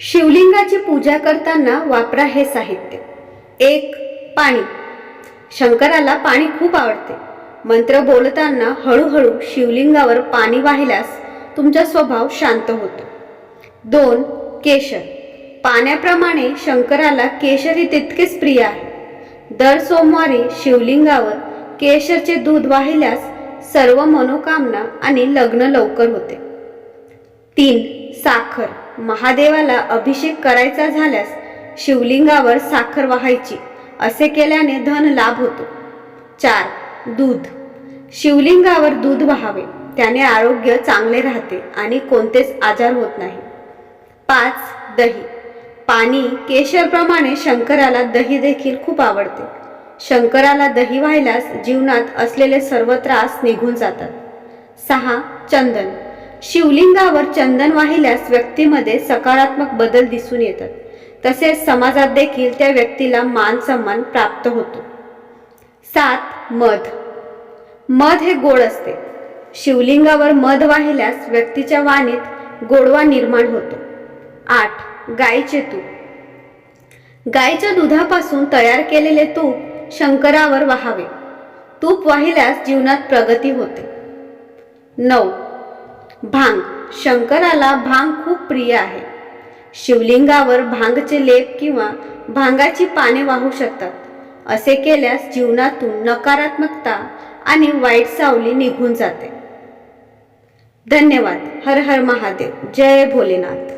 शिवलिंगाची पूजा करताना वापरा हे साहित्य. एक पाणी. शंकराला पाणी खूप आवडते. मंत्र बोलताना हळूहळू शिवलिंगावर पाणी वाहिल्यास तुमचा स्वभाव शांत होतो. दोन केशर. पाण्याप्रमाणे शंकराला केशर हे तितकेच प्रिय आहे. दर सोमवारी शिवलिंगावर केशरचे दूध वाहिल्यास सर्व मनोकामना आणि लग्न लवकर होते. तीन साखर. महादेवाला अभिषेक करायचा झाल्यास शिवलिंगावर साखर वाहायची असे केल्याने धन लाभ होतो. चार दूध. शिवलिंगावर दूध वाहावे त्याने आरोग्य चांगले राहते आणि कोणतेच आजार होत नाही. पाच दही. पाणी केशरप्रमाणे शंकराला दही देखील खूप आवडते. शंकराला दही व्हायलास जीवनात असलेले सर्व त्रास निघून जातात. सहा चंदन. शिवलिंगावर चंदन वाहिल्यास व्यक्तीमध्ये सकारात्मक बदल दिसून येतात. तसेच समाजात देखील त्या व्यक्तीला मान सन्मान प्राप्त होतो. सात मध. मध हे गोड असते. शिवलिंगावर मध वाहिल्यास व्यक्तीच्या वाणीत गोडवा निर्माण होतो. आठ गाईचे तूप. गायीच्या दुधापासून तयार केलेले तूप शंकरावर वाहावे. तूप वाहिल्यास जीवनात प्रगती होते. नऊ भांग. शंकराला भांग खूप प्रिय आहे. शिवलिंगावर भांगचे लेप किंवा भांगाची पाने वाहू शकतात. असे केल्यास जीवनातून नकारात्मकता आणि वाईट सावली निघून जाते. धन्यवाद. हर हर महादेव. जय भोलेनाथ.